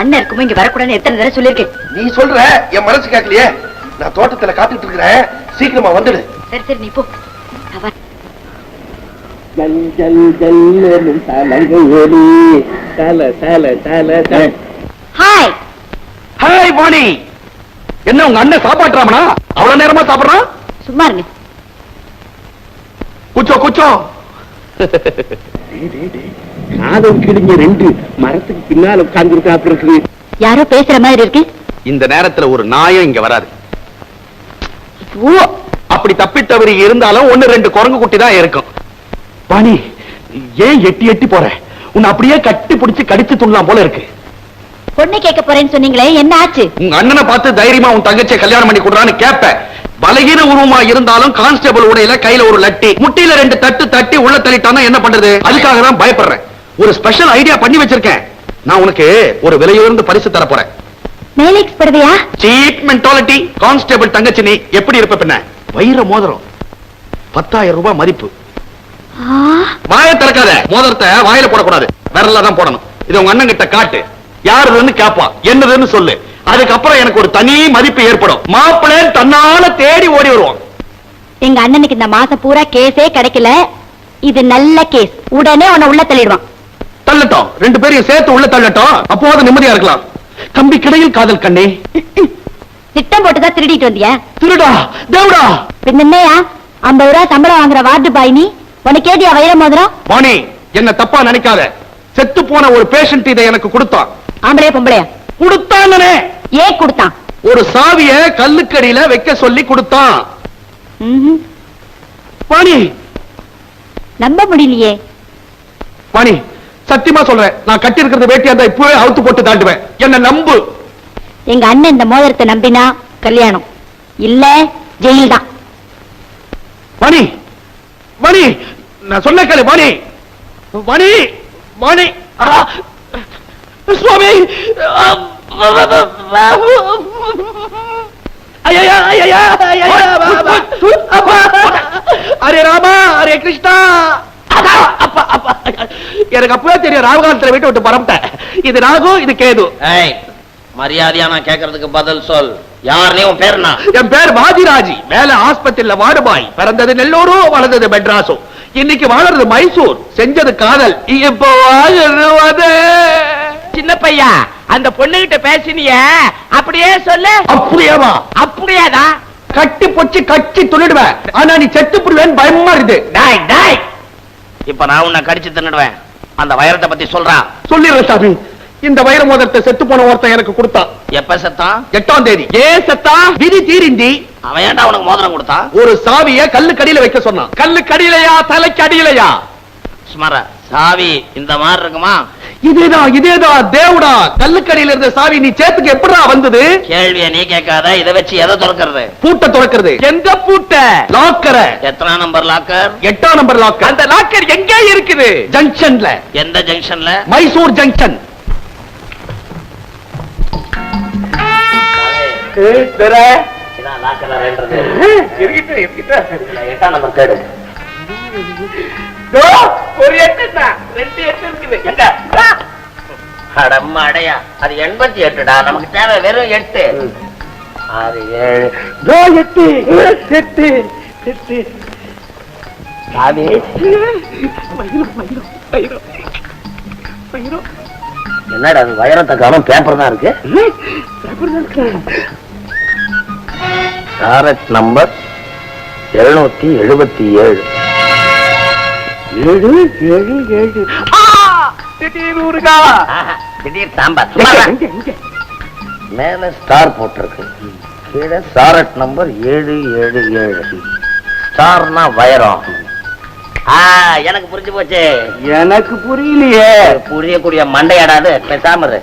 அண்ணன் இருக்குமோ இங்க வரக்கூடாதுன்னு எத்தனை தடவை சொல்லியிருக்கேன். நீ சொல்ற என் மனசு கேட்கலையே. நான் தோட்டத்துல காத்துட்டு இருக்கிறேன். சீக்கிரமா வந்துடு. சரி சரி நீ போ. நான் வரேன். ஜல் ஜல் ஜல்லும் தலங்கையொலி தல தல தல தல. ஹாய் ஹாய் வாணி என்ன உங்க அண்ணன் சாப்பாட்டுறாமனா அவ்வளவு நேரமா சாப்பிடுறான்? சும்மா இருங்க. குச்சோ குச்சோ. காதம் கிழிஞ்ச ரெண்டு. மரத்துக்கு பின்னால உட்கார்ந்து இருக்குது யாரோ பேசுற மாதிரி இருக்கு. இந்த நேரத்துல ஒரு நாயம் இங்க வராது. ஓ. அப்படி தப்பித்தவரி இருந்தாலும் ஒண்ணு ரெண்டு குரங்கு குட்டி தான் இருக்கும். வாணி ஏன் எட்டி எட்டி போற? உன்னை அப்படியே கட்டி பிடிச்சு கடிச்சு துண்ணலாம் போல இருக்கு. பொண்ணு கேட்க போறேன்னு சொன்னீங்களே என்ன ஆச்சு? உங்க அண்ணனை பார்த்து தைரியமா உன் தங்கச்சியை கல்யாணம் பண்ணி கொடுறான்னு கேப்ப. பலகீன உருவமா இருந்தாலும் கான்ஸ்டபிள் உடையில கையில ஒரு லட்டி. முட்டியில ரெண்டு தட்டு தட்டி உள்ள தள்ளிட்டானா என்ன பண்றது? அதுக்காக தான் பயப்படுறேன். ஒரு ஸ்பெஷல் ஐடியா பண்ணி வச்சிருக்கேன். நான் உனக்கு ஒரு விலையுயர்ந்த பரிசு தர போறேன். மேலேக்ஸ் படுவையா? சீப் மென்டாலிட்டி கான்ஸ்டபிள் தங்கச்சி நீ எப்படி இருப்ப பின்ன? வைர மோதிரம். பத்தாயிரம் ரூபாய் மதிப்பு. வாயை திறக்காத. மோதிரத்தை வாயில போடக்கூடாது. விரல்ல தான் போடணும். இது உங்க அண்ணன் கிட்ட. காட்டு யாருன்னு கேப்பான் என்னதுன்னு சொல்லு. அதுக்கப்புறம் எனக்கு ஒரு தனி மதிப்பு ஏற்படும். மாப்பிள்ளை தன்னால தேடி ஓடி வருவான். எங்க அண்ணனுக்கு இந்த மாசம் பூரா கேஸே கிடைக்கல. இது நல்ல கேஸ் உடனே உன்னை உள்ள தள்ளிடுவான். தள்ளட்டும். ரெண்டு பேரையும் சேர்த்து உள்ள தள்ளட்டும். அப்போது நிம்மதியா இருக்கலாம். கம்பி கிடையில் காதல் கண்ணே. திட்டம் போட்டுதான் திருடிட்டு வந்தியா? திருடா தேவடா. பின்ன என்னையா? ஐம்பது ரூபா சம்பளம் வாங்குற வார்டு பாய் நீ? உனக்கு ஏதியா வைர மோதிரம்? வாணி என்ன தப்பா நினைக்காத. செத்து போன ஒரு பேஷண்ட் இதை எனக்கு கொடுத்தான். ஆம்பளையா பொம்பளையா? கொடுத்தாங்கனே ஏன் கொடுத்தான்? ஒரு சாவிய கல்லுக்கடியில வைக்க சொல்லி கொடுத்தான். வாணி. நம்ப முடியலையே. வாணி சத்தியமா சொல்றேன். நான் கட்டி இருக்கிறது வேட்டியா இருந்தா இப்பவே அவுத்து போட்டு தாண்டுவேன். என்ன நம்பு. எங்க அண்ணன் இந்த மோதிரத்தை நம்பினா கல்யாணம். இல்ல ஜெயில் தான் வாணி வாணி நான் சொன்ன கேளு வாணி வாணி ஆ! சுவாமி. அரே ராமா அரே கிருஷ்ணா. எனக்கு அப்பவே தெரியும் ராவகாலத்துல வீட்டை விட்டு பரப்பிட்டேன் இது ராகு இது கேது. மரியாதையா நான் கேக்குறதுக்கு பதில் சொல். யார் நீ உன் பேர் என் பேர் வாதிராஜி மேல ஆஸ்பத்திரியில வாடுபாய் பிறந்தது நெல்லூரு வளர்ந்தது மெட்ராஸும் இன்னைக்கு வாழறது மைசூர். செஞ்சது காதல். இப்போ வாழ்றது சின்ன பையா அந்த பொண்ணுகிட்ட பேசினிய. அப்படியே சொல்லு. அப்படியேவா? அப்படியேதான் கட்டி பொச்சு கட்டி துணிடுவேன் ஆனா நீ செத்து புடுவேன் பயமா இருக்குது. டாய் டாய். இப்ப நான் உன்னை கடிச்சு தின்னுடுவேன். அந்த வைரத்தை பத்தி சொல்றான் சொல்லிடுறேன் சாமி. இந்த வைர மோதிரத்தை செத்து போன ஒருத்தன் எனக்கு கொடுத்தான் எப்ப செத்தான் எட்டாம் தேதி. ஏ செத்தா? விதி தீரிந்தி அவன் ஏன்டா உனக்கு மோதிரம் கொடுத்தான் ஒரு சாவிய கல்லு கடியில வைக்க சொன்னான். கல்லு கடியிலையா தலைக்கு அடியிலையா? சுமாரா சாவி இந்த மாதிரி இருக்குமா? இதேதான் இதேதான் தேவடா கல்லுக்கடியில இருந்த சாவி நீ சேத்துக்கு எப்படிடா வந்தது? கேள்விய நீ கேட்காத இதை வச்சு எதை திறக்கிறது? பூட்டை திறக்கிறது. எந்த பூட்ட? லாக்கர. எத்தனை நம்பர் லாக்கர்? எட்டாம் நம்பர் லாக்கர். அந்த லாக்கர் எங்க இருக்குது? ஜங்ஷன்ல. எந்த ஜங்ஷன்ல? மைசூர் ஜங்ஷன். எட்டாம் நம்பர் கேடு. ஒரு எட்டு தான் ரெண்டு எட்டு இருக்குது. எங்க ஆ! அடம்மா அடையா அது எண்பத்தி எட்டுடா. நமக்கு தேவை வெறும் எட்டு. ஆறு ஏழு. எட்டு. எட்டு. எட்டு. சாவி என்னடா அது? வைரத்தை காணும் பேப்பர் தான் இருக்கு. டாரட் நம்பர் எழுநூத்தி எழுபத்தி ஏழு. ஏழு ஏழு ஏழு! திடீர் ஊருகா திடீர் சாம்பார். மேல ஸ்டார் போட்டிருக்கு. கீழே சாரட் நம்பர் ஏழு ஏழு ஏழு. ஸ்டார்னா வைரம். ஆ எனக்கு புரிஞ்சு போச்சு. எனக்கு புரியலையே. புரியக்கூடிய மண்டையாடாது பேசாம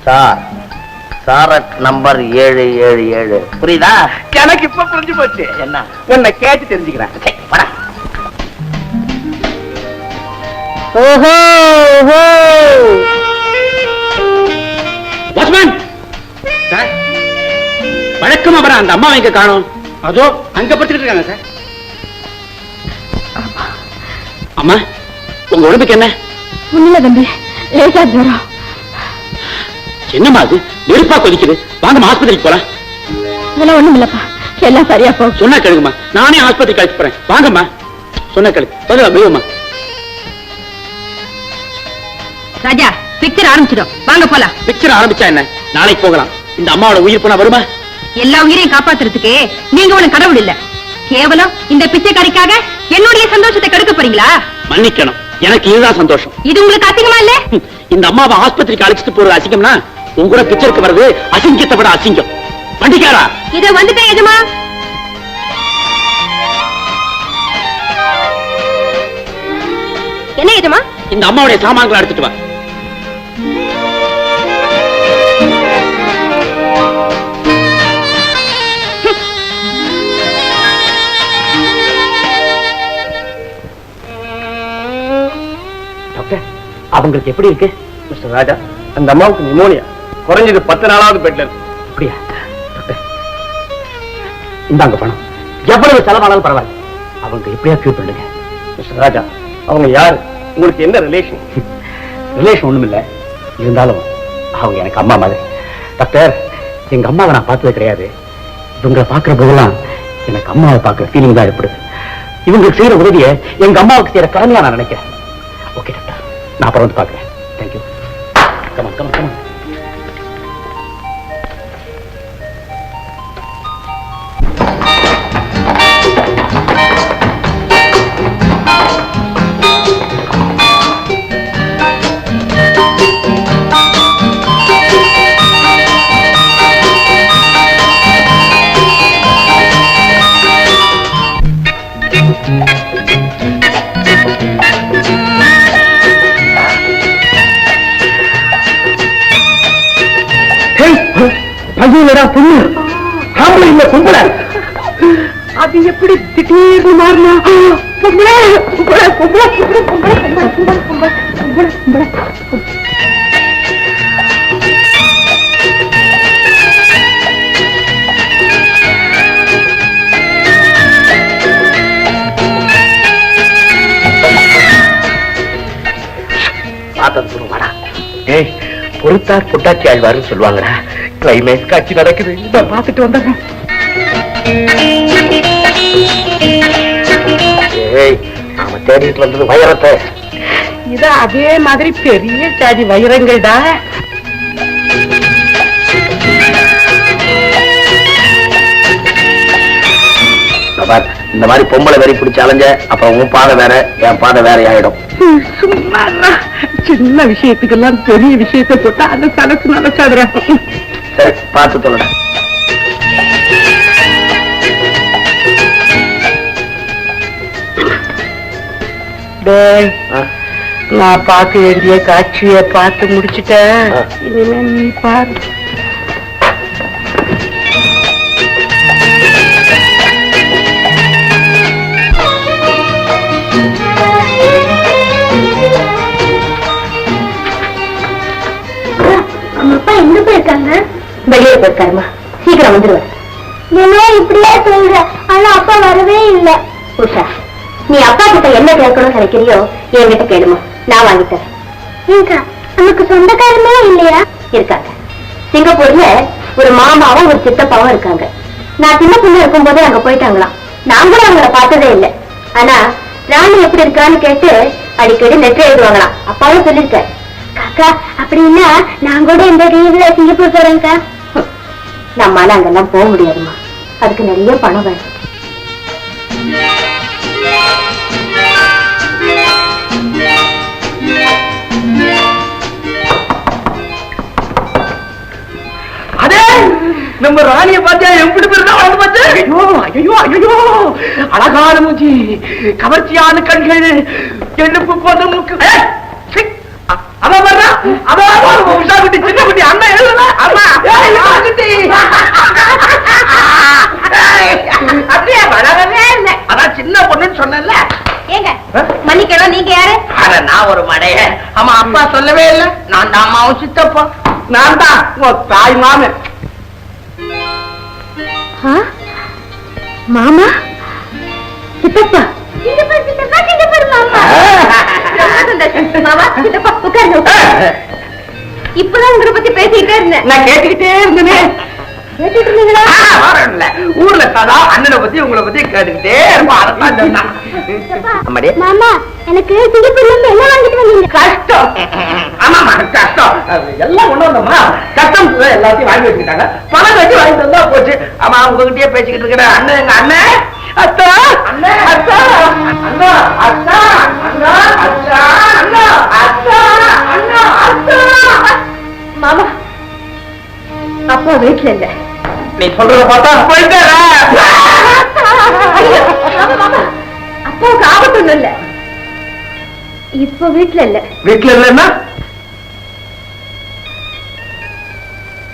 ஸ்டார். சாரட் நம்பர் ஏழு ஏழு ஏழு. புரியுதா? எனக்கு இப்ப புரிஞ்சு போச்சு. என்ன? உன்னை கேட்டு தெரிஞ்சுக்கிறேன். ஓஹோ ஓஹோ. வாட்ச்மேன்! சார் வழக்கமா வர அந்த அம்மா எங்க காணோம். அதோ. அங்க படுத்துக்கிட்டு இருக்காங்க சார். அம்மா உங்க உடம்புக்கு என்ன? ஒண்ணுல தம்பி லேசா ஜுரம். என்னம்மா அது? நெருப்பா கொதிக்குது. வாங்கம்மா ஆஸ்பத்திரிக்கு போலாம். இதெல்லாம் ஒண்ணும் இல்லப்பா. எல்லாம் சரியா போகும் சொன்னா கேளுங்கம்மா. நானே ஆஸ்பத்திரிக்கு அழைச்சு போறேன். வாங்கம்மா. சொன்னா கேளு. சொல்லுங்க மெதுவம்மா ராஜா பிக்சர் ஆரம்பிச்சிடும். வாங்க போலாம். பிக்சர் ஆரம்பிச்சா என்ன? நாளைக்கு போகலாம். இந்த அம்மாவோட உயிர் போனா வருமா? எல்லா உயிரையும் காப்பாத்துறதுக்கு நீங்க ஒண்ணு கடவுள் இல்ல. கேவலம் இந்த பிச்சைக்காரிக்காக என்னுடைய சந்தோஷத்தை கெடுக்க போறீங்களா? மன்னிக்கணும். எனக்கு இதுதான் சந்தோஷம். இது உங்களுக்கு அதிகமா இல்ல? இந்த அம்மாவை ஆஸ்பத்திரிக்கு அழைச்சிட்டு போறது அசிங்கம்னா உங்க கூட பிக்சருக்கு வர்றது அசிங்கத்தை விட அசிங்கம். வண்டிக்காரா இத வந்துட்டேன் எஜமா. என்ன எஜமா? இந்த அம்மாவுடைய சாமான்களை எடுத்துட்டு வா. அவங்களுக்கு எப்படி இருக்கு? மிஸ்டர் ராஜா அந்த அம்மாவுக்கு நிமோனியா. குறைஞ்சது பத்து நாளாவது பெட்ல இருக்கு. அப்படியா? இந்தாங்க பணம். எவ்வளவு செலவானாலும் பரவாயில்ல. அவங்க எப்படியா கியூர் பண்ணுங்க? மிஸ்டர் ராஜா அவங்க யாரு? உங்களுக்கு என்ன ரிலேஷன் ரிலேஷன் ஒண்ணும் இல்ல இருந்தாலும் அவங்க எனக்கு அம்மா மாதிரி. டாக்டர் எங்க அம்மாவை நான் பார்த்தது கிடையாது. இவங்களை பார்க்கிற போதெல்லாம் எனக்கு அம்மாவை பார்க்கிற ஃபீலிங் தான் ஏற்படுது. இவங்களுக்கு செய்யற உதவியை எங்க அம்மாவுக்கு செய்யற கடமையா நான் நினைக்கிறேன். ஓகே நான் அப்புறம் வந்து பார்க்குறேன். Thank you come on come on come on பையனடா பொண்ணு. ஆம்பளை இல்ல பொம்பளை. அது எப்படி திடீர்னு மாறினா? பொம்பளை பொம்பளை பொம்பளை பொம்பளை பொம்பளை பொம்பளை பொம்பளை பொம்பளை பொம்பளை பார்த்தது வாடா. ஏய் பொறுத்தார் பொட்டாச்சி ஆழ்வாருன்னு சொல்லுவாங்கடா. கிளைமேக்ஸ் காட்சி நடக்குது. நான் பார்த்துட்டு வந்தேன் நாம தேடிட்டு வந்தது வைரத்தை. இது அதே மாதிரி பெரிய சாதி வைரங்கள்டா பார், இந்த மாதிரி பொம்பளை வெறி பிடிச்ச அலைஞ்ச அப்புறம் உன் பாதை வேற என் பாதை வேற ஆயிடும். சின்ன விஷயத்துக்கெல்லாம் பெரிய விஷயத்தை போட்டா அந்த சலசு நடக்காதுடா சரி பார்த்து சொல்லடா. நான் பார்க்க வேண்டிய காட்சியை பார்த்து முடிச்சிட்டேன். இனிமே நீ பாரு. வெளியே போயிருக்காருமா சீக்கிரம் வந்துருவார் என்ன இப்படியே சொல்ற. ஆனா அப்பா வரவே இல்ல. உஷா நீ அப்பா கிட்ட என்ன கேட்கணும்னு நினைக்கிறியோ என்கிட்ட கேளுமா. நான் வாங்கி தரேன். ஏங்கா நமக்கு சொந்தக்காரமே இல்லையா? இருக்காங்க. சிங்கப்பூர்ல ஒரு மாமாவும் ஒரு சித்தப்பாவும் இருக்காங்க. நான் சின்ன பொண்ணு இருக்கும்போதே அங்க போயிட்டாங்களாம். நான் கூட அவங்கள பார்த்ததே இல்லை. ஆனா ராணி எப்படி இருக்கான்னு கேட்டு அடிக்கடி லெட்டர் எழுதுவாங்களாம். அப்பாவும் சொல்லிருக்காரு காக்கா அப்படின்னா நான் கூட இந்த லீவ்ல சிங்கப்பூர் போறேன்க்கா. நம்மால அங்கெல்லாம் போக முடியாதுமா அதுக்கு நிறைய பணம் வேணும். நம்ம ராணிய பாத்தியா எப்படி பெருந்தா வளர்ந்து பாத்தியா ஐயோ ஐயோ ஐயோ அழகான மூஞ்சி கவர்ச்சியான கண்கள் எழுப்பு போதும் மூக்கு. ஏய், வர்றா? அவன் வர்றா, உஷா குட்டி சின்ன குட்டி அண்ணன் எழுதுல அண்ணா ஏய், உஷா குட்டி. ஏய், அப்படியே வளரவே இல்லை. அதான் சின்ன பொண்ணுன்னு சொன்னேன்ல. ஏங்க மன்னிக்கணும் நீங்க யாரு? அட நான் ஒரு மடைய. ஆமா அப்பா சொல்லவே இல்ல. நான் தான் அம்மாவும் சித்தப்பா. நான் தான் உன் தாய் மாமா? சித்தப்பா? சித்தப்பா சித்தப்பா சித்தப்பா. மாமா ரொம்ப சந்தோஷம் மாமா சித்தப்பா உட்காருங்க. உட்காருங்க. இப்பதான் உங்களை பத்தி பேசிக்கிட்டே இருந்தேன். நான் கேட்டுக்கிட்டே இருந்தேனே. கேட்டுட்டு இருந்தீங்களா? ஆ, வரேன்ல. ஊர்ல சதா அண்ணனை பத்தி உங்களை பத்தி கேட்டுக்கிட்டே இருப்பான் அதைத்தான் சொன்னான். அம்மாடி. மாமா எனக்கு சிங்கப்பூர்ல இருந்து என்ன வாங்கிட்டு வந்தீங்க? கஷ்டம். ஆமாமா கஷ்டம். அது எல்லாம் ஒண்ணு வந்தோமா கஷ்டம் எல்லாத்தையும் வாங்கி வச்சுக்கிட்டாங்க. பணம் கட்டி வாங்கிட்டு வந்தா போச்சு. ஆமா உங்ககிட்டயே பேசிக்கிட்டு இருக்கிறேன். அண்ணன் எங்க அண்ணன்? அத்தா! அண்ணா! அத்தா! அண்ணா! அத்தா அண்ணா! அத்தா அண்ணா! அத்தா அண்ணா! அத்தா மாமா அப்பா வீட்டுல இல்ல நீ சொல்றத பார்த்தா மாமா. அப்பாவுக்கு ஆபத்து ஒண்ணும் இல்ல. இப்ப வீட்டுல இல்ல. வீட்டுல இல்லைன்னா?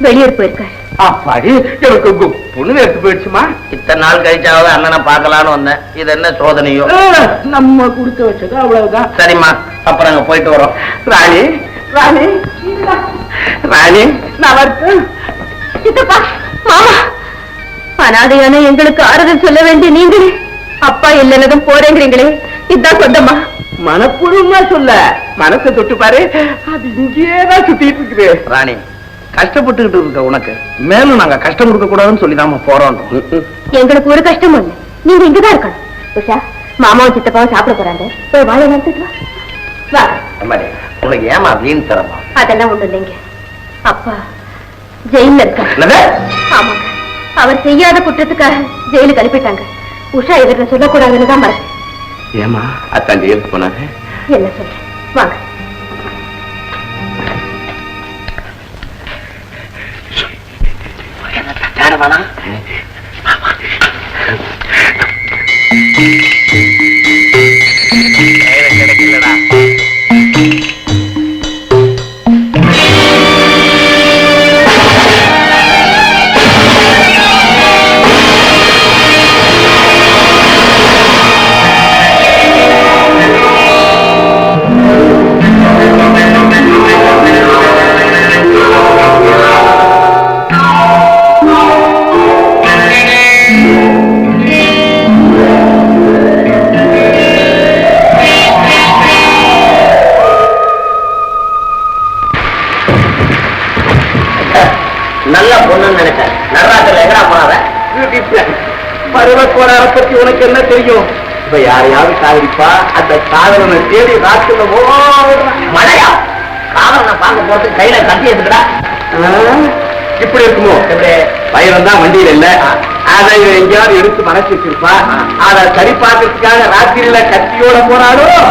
வெளியூர் போயிருக்காரு. அப்பாடி எனக்கு பொண்ணு எடுத்து போயிடுச்சுமா? இத்தனை நாள் கழிச்சாவது அண்ணனை பார்க்கலான்னு வந்தேன். இது என்ன சோதனையோ? நம்ம கொடுத்து வச்சது அவ்வளவுதான். சரிம்மா அப்புறம் அங்க போயிட்டு வரோம். ராணி ராணி. ராணி நான் மாமா. அனாதையான எங்களுக்கு ஆறுதல் சொல்ல வேண்டிய நீங்களே. அப்பா இல்லைன்னதும் போறேங்கிறீங்களே. இதான் சொந்தமா? மனப்பூர்வமா சொல்ல. மனசை தொட்டு பாரு. அது இங்கேதான் சுத்திட்டு இருக்குது. ராணி கஷ்டப்பட்டுக்கிட்டு இருக்க உனக்கு. மேலும் நாங்க கஷ்டம் கொடுக்க கூடாதுன்னு சொல்லி நாம போறோம் எங்களுக்கு ஒரு கஷ்டமும் இல்லை. நீங்க இங்கதான் இருக்கணும். உஷா மாமாவும் சித்தப்பாவும் சாப்பிட போறாங்க. போய் வாழை நடத்திட்டு வா. உனக்கு ஏமா வீண் தரமா அதெல்லாம் ஒண்ணு இல்லைங்க. அப்பா ஜெயில என்னது? ஆமாங்க. அவர் செய்யாத குற்றத்துக்காக ஜெயிலுக்கு அனுப்பிட்டாங்க. உஷா இவர்கிட்ட சொல்லக்கூடாதுன்னு தான் மறந்து ஏமா அத்தான் ஜெயிலுக்கு போனாங்க? என்ன சொல்றேன் வாங்க. கிடைக்கலடா. நல்ல பொண்ணுன்னு நினைச்சேன். நடராத்திரில எங்கடா போனாத பருவக்கோளார பத்தி உனக்கு என்ன தெரியும்? இப்ப யாரையாவது காதலிப்பா அந்த காதலனை தேடி ஓடுறான். மழையா காதலனை பார்க்க போட்டு கையில கட்டி எடுத்துக்கடா. இப்படி இருக்குமோ? பயிரம் தான் வண்டியில இல்ல. அதை எங்கேயாவது எடுத்து மறைச்சு வச்சிருப்பா. அதை சரி பார்க்கறதுக்காக ராத்திரியில கத்தியோட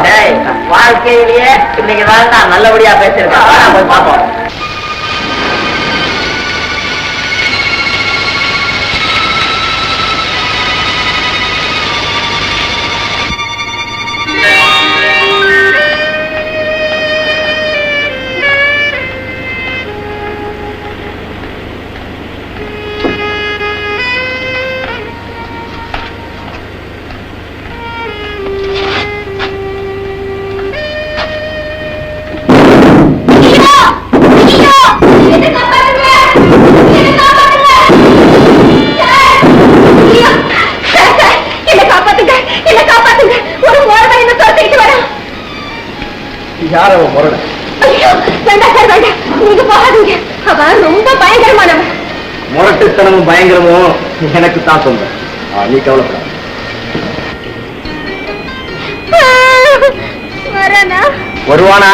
டேய் வாழ்க்கையிலேயே இன்னைக்கு தான் நான் நல்லபடியா பேசியிருக்கேன் வாடா, பயங்கரமும் எனக்கு தான் சொந்தம் ஆ, நீ கவலைப்படாத. வரனா? வருவானா?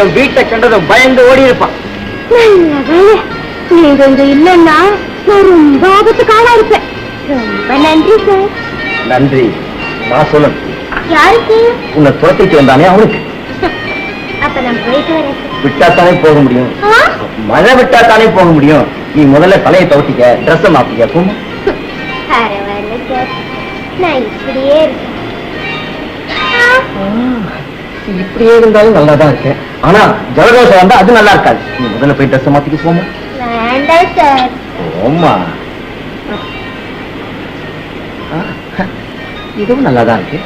என் வீட்டை கண்டதும் பயந்து ஓடி இருப்பான். நீங்க இங்க இல்லைன்னா நான் ரொம்ப ஆபத்துக்கு ஆளா இருப்பேன் ரொம்ப நன்றி சார். நன்றி. நான் சொல்லணும் யாருக்கு? உன்னை துரத்திட்டு வந்தானே அவனுக்கு. அப்ப நான் போயிட்டு வரேன் விட்டாத்தானே போக முடியும்? மழை விட்டாத்தானே போக முடியும். நீ முதல்ல தலையை துவட்டிக்க ட்ரெஸ் மாத்திக்க. போமா இப்படியே இருந்தாலும் நல்லா தான் இருக்கேன். ஆனா ஜலதோஷம் வந்தா அது நல்லா இருக்காது. நீ முதல்ல போய் ட்ரெஸ் மாத்திக்க போமா ஓமா இதுவும் நல்லா தான் இருக்கு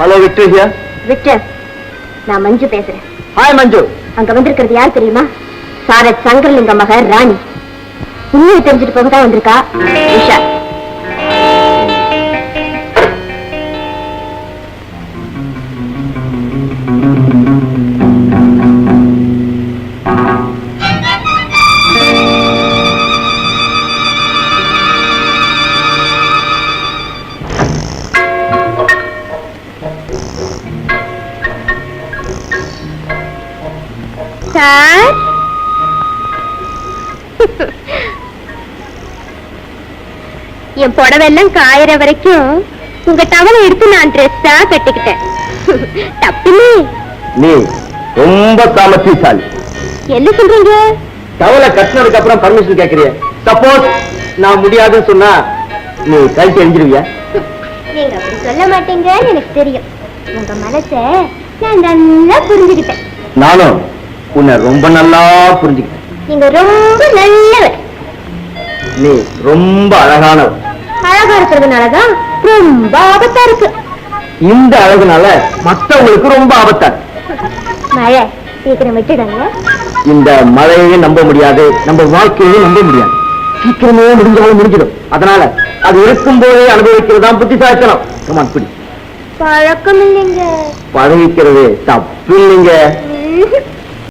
ஹலோ விக்டர் ஹியர் விக்டர் நான் மஞ்சு பேசுறேன். ஹாய் மஞ்சு. அங்க வந்திருக்கிறது யார் தெரியுமா? சாரத் சங்கரலிங்க மக ராணி. உண்மையை தெரிஞ்சுட்டு போக தான் வந்திருக்கா? உஷா சார். என் புடவெல்லாம் காயற வரைக்கும் உங்க டவலை எடுத்து நான் ட்ரெஸ்ஸா கட்டிக்கிட்டேன். தப்பில்லே. நீ ரொம்ப காமத்திசாலி என்ன சொல்றீங்க? டவலை கட்டினதுக்கு அப்புறம் பர்மிஷன் கேட்கறிய சப்போஸ் நான் முடியாதுன்னு சொன்னா நீ கழிச்சு எரிஞ்சிருவியா நீங்க அப்படி சொல்ல மாட்டீங்கன்னு எனக்கு தெரியும். உங்க மனச நான் நல்லா புரிஞ்சுக்கிட்டேன். நானும் உன்னை ரொம்ப நல்லா புரிஞ்சுக்கிட்டேன். நீங்க ரொம்ப நல்லவர். நீ ரொம்ப அழகானவ அழகா இருக்கிறதுனாலதான் ரொம்ப ஆபத்தா இருக்கு. இந்த அழகுனால மத்தவங்களுக்கு ரொம்ப ஆபத்தா. மழை சீக்கிரம் விட்டுடுங்க. இந்த மழையையும் நம்ப முடியாது நம்ம வாழ்க்கையையும் நம்ப முடியாது. சீக்கிரமே முடிஞ்சாலும் முடிஞ்சிடும். அதனால அது இருக்கும் போதே அனுபவிக்கிறது தான் புத்திசாலித்தனம் கமான் பிடி. பழக்கம் இல்லைங்க பழகிக்கிறது தப்பு இல்லைங்க